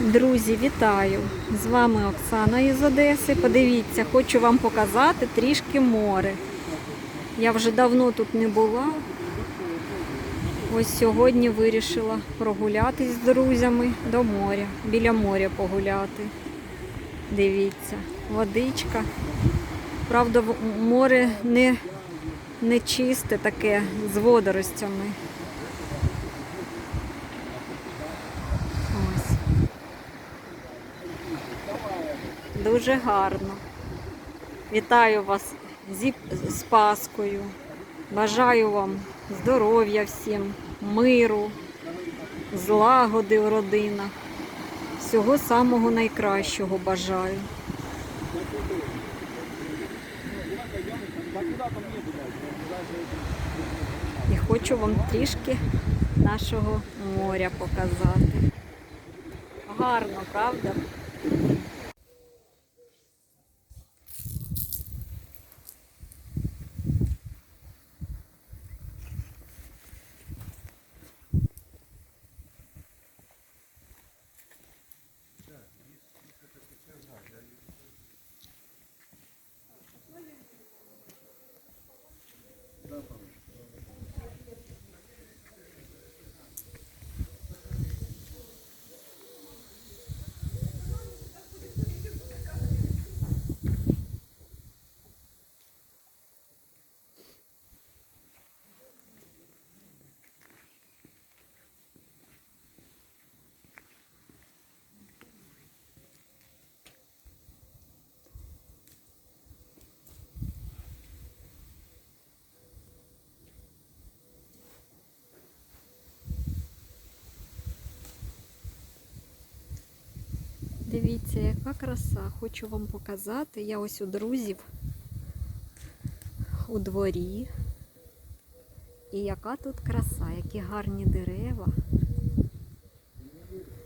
Друзі, вітаю! З вами Оксана із Одеси. Подивіться, хочу вам показати трішки море. Я вже давно тут не була. Ось сьогодні вирішила прогулятись з друзями до моря, біля моря погуляти. Дивіться, водичка. Правда, море не, не чисте таке з водоростями. Ось. Дуже гарно. Вітаю вас зі, з Паскою. Бажаю вам здоров'я всім, миру, злагоди у родинах. Всього самого найкращого бажаю. І хочу вам трішки нашого моря показати. Гарно, правда? Дивіться, яка краса. Хочу вам показати. Я ось у друзів у дворі. І яка тут краса, які гарні дерева,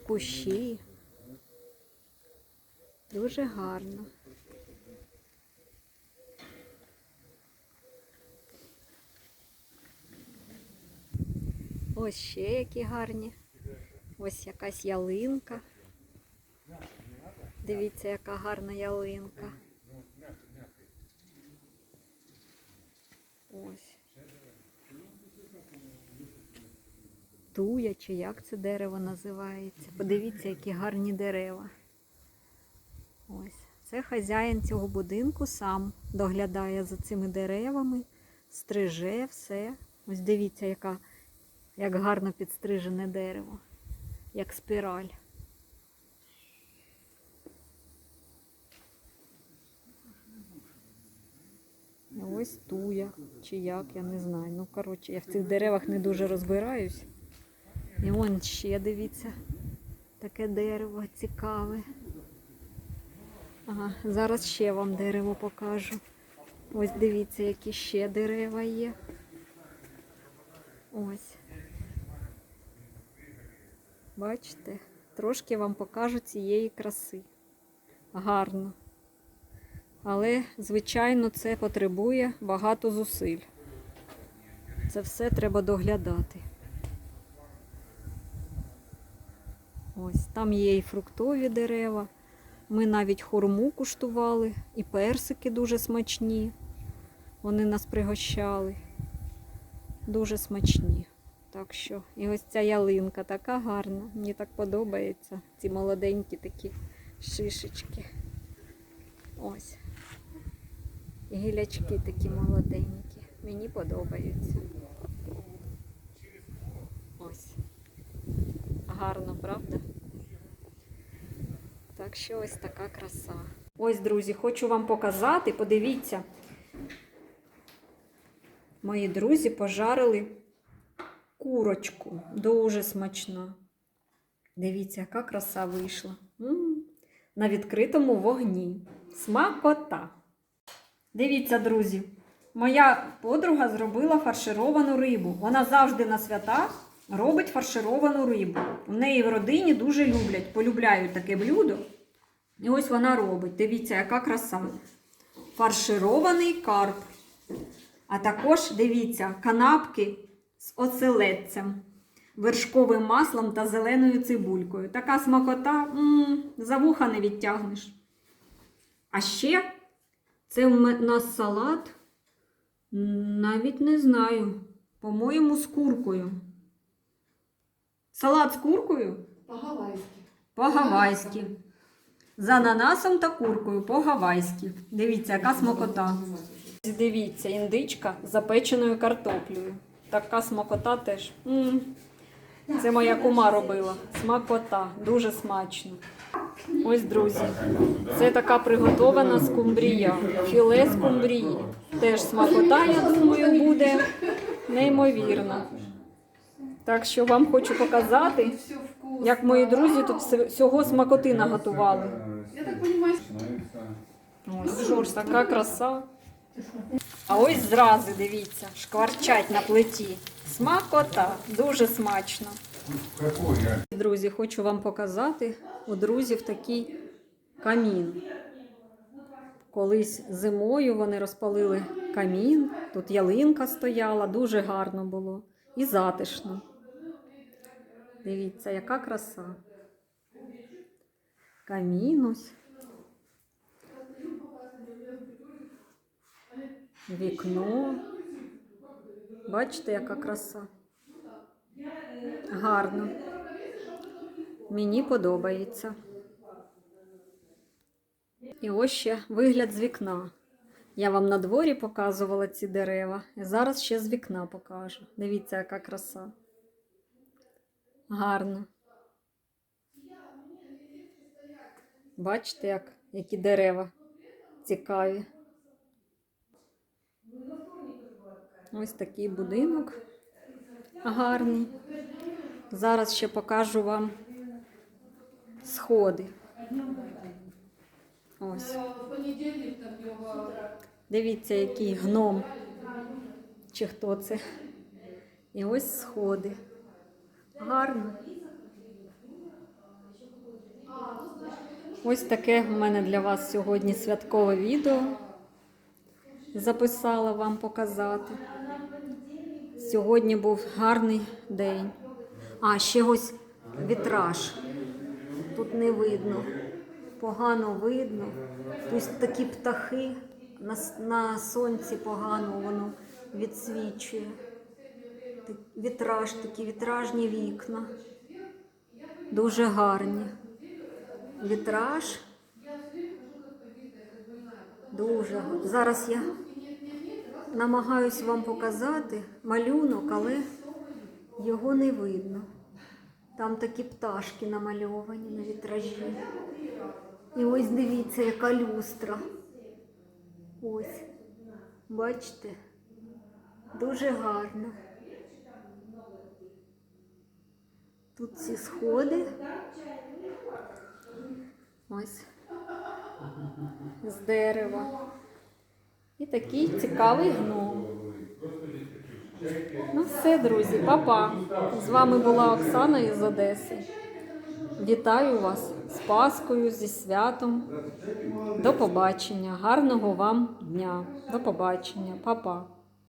кущі. Дуже гарно. Ось ще які гарні. Ось якась ялинка. Дивіться, яка гарна ялинка. Ось. Туя, чи як це дерево називається. Подивіться, які гарні дерева. Ось. Це хазяїн цього будинку сам доглядає за цими деревами, стриже все. Ось дивіться, яка, як гарно підстрижене дерево, як спіраль. Ось туя, чи як, я не знаю. Ну, коротше, я в цих деревах не дуже розбираюсь. І вон ще дивіться, таке дерево цікаве. Ага, зараз ще вам дерево покажу. Ось дивіться, які ще дерева є. Ось. Бачите? Трошки вам покажу цієї краси. Гарно. Але, звичайно, це потребує багато зусиль. Це все треба доглядати. Ось там є і фруктові дерева. Ми навіть хурму куштували, і персики дуже смачні. Вони нас пригощали. Дуже смачні. Так що, і ось ця ялинка така гарна. Мені так подобається. Ці молоденькі такі шишечки. Ось. Гілячки такі молоденькі. Мені подобаються. Ось. Гарно, правда? Так що ось така краса. Ось, друзі, хочу вам показати, подивіться. Мої друзі пожарили курочку. Дуже смачна. Дивіться, яка краса вийшла. М, На відкритому вогні. Смакота. Дивіться, друзі, моя подруга зробила фаршировану рибу. Вона завжди на свята робить фаршировану рибу. У неї в родині дуже люблять, полюбляють таке блюдо. І ось вона робить. Дивіться, яка краса. Фарширований карп. А також, дивіться, канапки з оселедцем. вершковим маслом та зеленою цибулькою. Така смакота м, за вуха не відтягнеш. А ще це в нас салат. Навіть не знаю. По-моєму, з куркою. Салат з куркою? По-гавайськи. По-гавайськи. З ананасом та куркою по-гавайськи. Дивіться, яка смакота. Дивіться, індичка з запеченою картоплею. Така смакота теж. М, Це моя кума робила. Смакота, дуже смачно. Ось, друзі, це така приготована скумбрія. Філе скумбрії. Теж смакота, я думаю, буде неймовірна. Так що вам хочу показати, як мої друзі тут всього смакоти наготували. Я так понимаю, Ось така краса. А ось зрази, дивіться, шкварчать на плиті. Смакота, дуже смачно. Друзі, хочу вам показати у друзів такий камін. Колись зимою вони розпалили камін, тут ялинка стояла, дуже гарно було і затишно. Дивіться, яка краса. Камін ось. Вікно. Бачите, яка краса. Гарно. Мені подобається. І ось ще вигляд з вікна. Я вам на дворі показувала ці дерева. Зараз ще з вікна покажу. Дивіться, яка краса. Гарно. Бачите, як, які дерева цікаві. Ось такий будинок гарний. Зараз ще покажу вам сходи. Ось. Дивіться, який гном. Чи хто це? І ось сходи. Гарно. Ось таке в мене для вас сьогодні святкове відео. Записала вам показати. Сьогодні був гарний день. А, ще ось вітраж. Тут не видно. Погано видно. Тут такі птахи на, на сонці погано воно відсвічує. Вітраж, такі вітражні вікна. Дуже гарні. Вітраж. Дуже. Зараз я намагаюсь вам показати малюнок, але його не видно. Там такі пташки намальовані на вітражі. І ось дивіться, яка люстра. Ось. Бачите? Дуже гарно. Тут ці сходи. Ось. З дерева. І такий цікавий гном. Ну все, друзі, па-па. З вами була Оксана із Одеси. Вітаю вас з Паскою, зі святом. До побачення. Гарного вам дня. До побачення, Па-па.